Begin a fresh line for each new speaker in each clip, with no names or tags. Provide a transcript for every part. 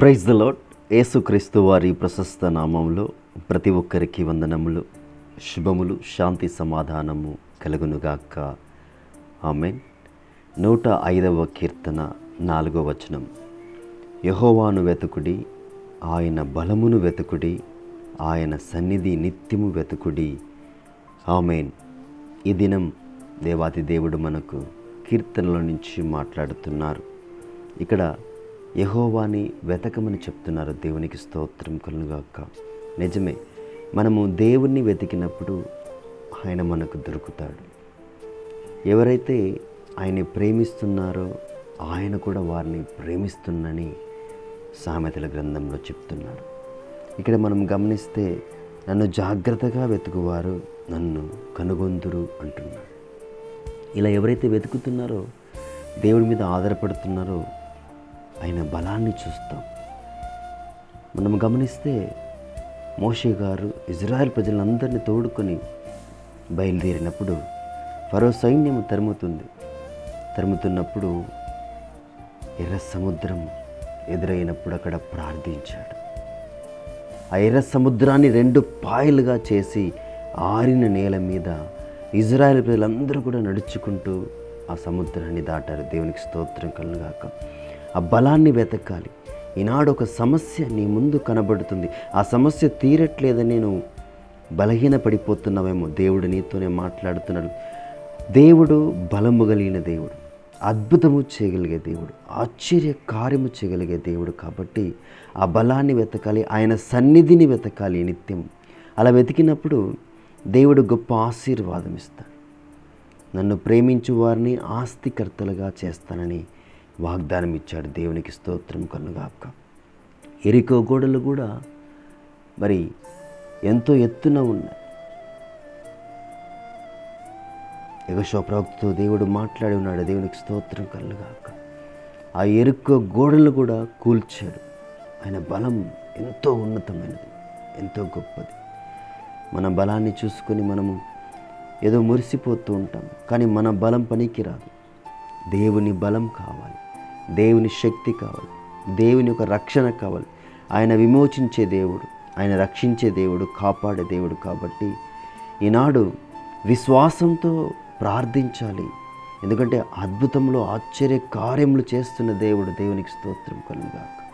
Praise the lord యేసుక్రీస్తు వారి ప్రశస్త నామంలో ప్రతి ఒక్కరికి వందనములు శుభములు శాంతి సమాధానము కలుగునుగాక. ఆమెన్. నూట ఐదవ కీర్తన నాలుగవ వచనం. యహోవాను వెతుకుడి ఆయన బలమును వెతుకుడి ఆయన సన్నిధి నిత్యము వెతుకుడి. ఆమెన్. ఈ దినం దేవాతి దేవుడు మనకు కీర్తనల నుంచి మాట్లాడుతున్నారు. ఇక్కడ యహోవాని వెతకమని చెప్తున్నారు. దేవునికి స్తోత్రం కలుగాక నిజమే మనము దేవుణ్ణి వెతికినప్పుడు ఆయన మనకు దొరుకుతాడు. ఎవరైతే ఆయన్ని ప్రేమిస్తున్నారో ఆయన కూడా వారిని ప్రేమిస్తున్నని సామెతల గ్రంథంలో చెప్తున్నారు. ఇక్కడ మనం గమనిస్తే నన్ను జాగ్రత్తగా వెతుకువారు నన్ను కనుగొందురు అంటున్నాడు ఇలా ఎవరైతే వెతుకుతున్నారో దేవుడి మీద ఆధారపడుతున్నారో ఆయన బలాన్ని చూస్తాం. మనం గమనిస్తే మోషే గారు ఇజ్రాయెల్ ప్రజలందరినీ తోడుకొని బయలుదేరినప్పుడు ఫరో సైన్యం తరుముతుంది. తరుముతున్నప్పుడు ఎర్ర సముద్రం ఎదురైనప్పుడు అక్కడ ప్రార్థించాడు. ఆ ఎర్ర సముద్రాన్ని రెండు పాయలుగా చేసి ఆరిన నేల మీద ఇజ్రాయెల్ ప్రజలందరూ కూడా నడుచుకుంటూ ఆ సముద్రాన్ని దాటారు. దేవునికి స్తోత్రం కలుగాక. ఆ బలాన్ని వెతకాలి. ఈనాడు ఒక సమస్య నీ ముందు కనబడుతుంది. ఆ సమస్య తీరట్లేదని నేను బలహీన పడిపోతున్నావేమో దేవుడు నీతోనే మాట్లాడుతున్నాడు. దేవుడు బలము కలిగిన దేవుడు అద్భుతము చేయగలిగే దేవుడు ఆశ్చర్య కార్యము చేయగలిగే దేవుడు కాబట్టి ఆ బలాన్ని వెతకాలి ఆయన సన్నిధిని వెతకాలి నిత్యం. అలా వెతికినప్పుడు దేవుడు గొప్ప ఆశీర్వాదం ఇస్తాడు. నన్ను ప్రేమించు వారిని ఆస్తికర్తలుగా చేస్తానని వాగ్దానం ఇచ్చాడు దేవునికి స్తోత్రం కన్నుగాక ఎరికో గోడలు కూడా మరి ఎంతో ఎత్తున ఉన్నాయి. యగశో ప్రవక్తతో దేవుడు మాట్లాడి ఉన్నాడు. దేవునికి స్తోత్రం కలుగాక. ఆ ఎరుకో గోడలు కూడా కూల్చాడు. ఆయన బలం ఎంతో ఉన్నతమైనది ఎంతో గొప్పది. మన బలాన్ని చూసుకొని మనము ఏదో మురిసిపోతూ ఉంటాం. కానీ మన బలం పనికిరాదు. దేవుని బలం కావాలి. దేవుని శక్తి కావాలి. దేవుని యొక్క రక్షణ కావాలి. ఆయన విమోచించే దేవుడు ఆయన రక్షించే దేవుడు కాపాడే దేవుడు కాబట్టి ఈనాడు విశ్వాసంతో ప్రార్థించాలి. ఎందుకంటే అద్భుతంలో ఆశ్చర్య కార్యములు చేస్తున్న దేవుడు దేవునికి స్తోత్రం కలుగాక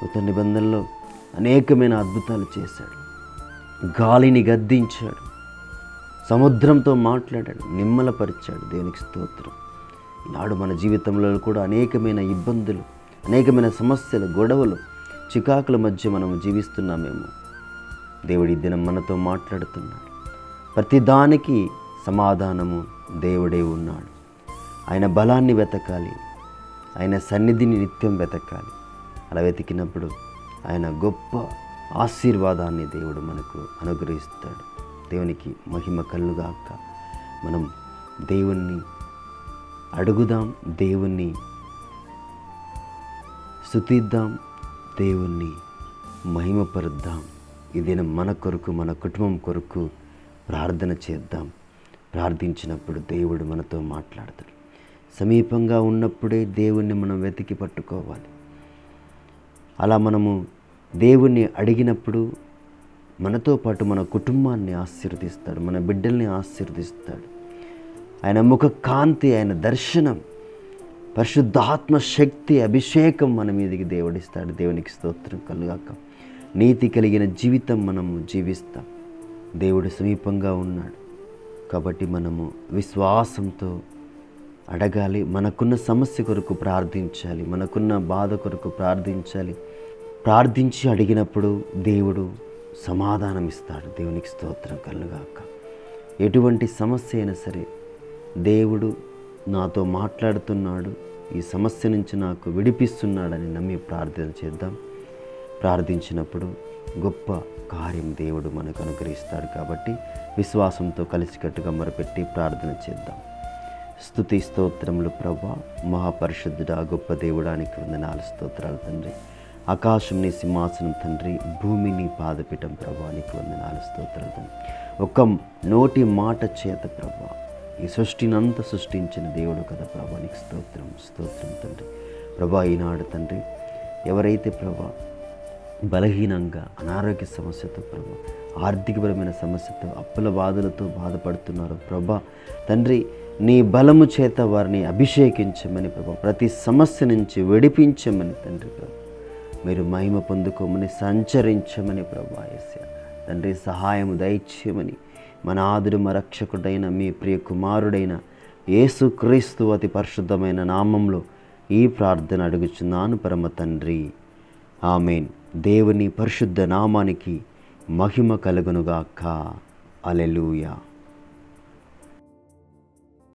కొత్త నిబంధనలో అనేకమైన అద్భుతాలు చేశాడు. గాలిని గద్దించాడు. సముద్రంతో మాట్లాడాడు. నిమ్మలపరిచాడు. దేవునికి స్తోత్రం. ఈనాడు మన జీవితంలో కూడా అనేకమైన ఇబ్బందులు అనేకమైన సమస్యలు గొడవలు చికాకుల మధ్య మనం జీవిస్తున్నామేమో. దేవుడి దినం మనతో మాట్లాడుతున్నాడు. ప్రతిదానికి సమాధానము దేవుడే ఉన్నాడు. ఆయన బలాన్ని వెతకాలి. ఆయన సన్నిధిని నిత్యం వెతకాలి. అలా వెతికినప్పుడు ఆయన గొప్ప ఆశీర్వాదాన్ని దేవుడు మనకు అనుగ్రహిస్తాడు. దేవునికి మహిమ కలుగాక మనం దేవుణ్ణి అడుగుదాం దేవుణ్ణి. స్థుతిద్దాం దేవుణ్ణి. మహిమపరుద్దాం. ఈ మన కొరకు మన కుటుంబం కొరకు ప్రార్థన చేద్దాం. ప్రార్థించినప్పుడు దేవుడు మనతో మాట్లాడతాడు. సమీపంగా ఉన్నప్పుడే దేవుణ్ణి మనం వెతికి పట్టుకోవాలి. అలా మనము దేవుణ్ణి అడిగినప్పుడు మనతో పాటు మన కుటుంబాన్ని ఆశీర్వదిస్తాడు మన బిడ్డల్ని ఆశీర్వదిస్తాడు. ఆయన ముఖ కాంతి ఆయన దర్శనం పరిశుద్ధాత్మ శక్తి అభిషేకం మన మీదకి దేవుడిస్తాడు. దేవునికి స్తోత్రం కలుగాక. నీతి కలిగిన జీవితం మనము జీవిస్తాం. దేవుడు సమీపంగా ఉన్నాడు. కాబట్టి మనము విశ్వాసంతో అడగాలి. మనకున్న సమస్య కొరకు ప్రార్థించాలి. మనకున్న బాధ కొరకు ప్రార్థించాలి. ప్రార్థించి అడిగినప్పుడు దేవుడు సమాధానం ఇస్తాడు దేవునికి స్తోత్రం కలుగాక. ఎటువంటి సమస్య అయినా సరే దేవుడు నాతో మాట్లాడుతున్నాడు ఈ సమస్య నుంచి నాకు విడిపిస్తున్నాడని నమ్మి ప్రార్థన చేద్దాం. ప్రార్థించినప్పుడు గొప్ప కార్యం దేవుడు మనకు అనుగ్రహిస్తాడు కాబట్టి విశ్వాసంతో కలిసికట్టుగా మొరపెట్టి ప్రార్థన చేద్దాం. స్తుతి స్తోత్రములు ప్రభా మహాపరిశుద్ధుడా గొప్ప దేవుడానికి వందనాలు స్తోత్రాలు తండ్రి. ఆకాశం నీ సింహాసనం తండ్రి భూమి నీ పాదపీఠం ప్రభా నీకు వందనాలు స్తోత్రాలు తండ్రి. ఒక నోటి మాట చేత ప్రభా ఈ సృష్టినంతా సృష్టించిన దేవుడు కదా ప్రభా నీకు స్తోత్రం స్తోత్రం తండ్రి ప్రభా ఈనాడు తండ్రి ఎవరైతే ప్రభా బలహీనంగా అనారోగ్య సమస్యతో ప్రభా ఆర్థికపరమైన సమస్యతో అప్పుల బాధలతో బాధపడుతున్నారు ప్రభా తండ్రి నీ బలము చేత వారిని అభిషేకించమని ప్రభా ప్రతి సమస్య నుంచి విడిపించమని తండ్రి ప్రభా మీరు మహిమ పొందుకోమని సంచరించమని ప్రభా యేసయ్య. తండ్రి సహాయము దయచేయమని మన ఆదురు రక్షకుడైన మీ ప్రియ కుమారుడైన యేసుక్రీస్తు అతి పరిశుద్ధమైన నామంలో ఈ ప్రార్థన అడుగుచున్నాను పరమ తండ్రి. ఆమెన్. దేవుని పరిశుద్ధ నామానికి మహిమ కలుగునుగాక. అలెలుయా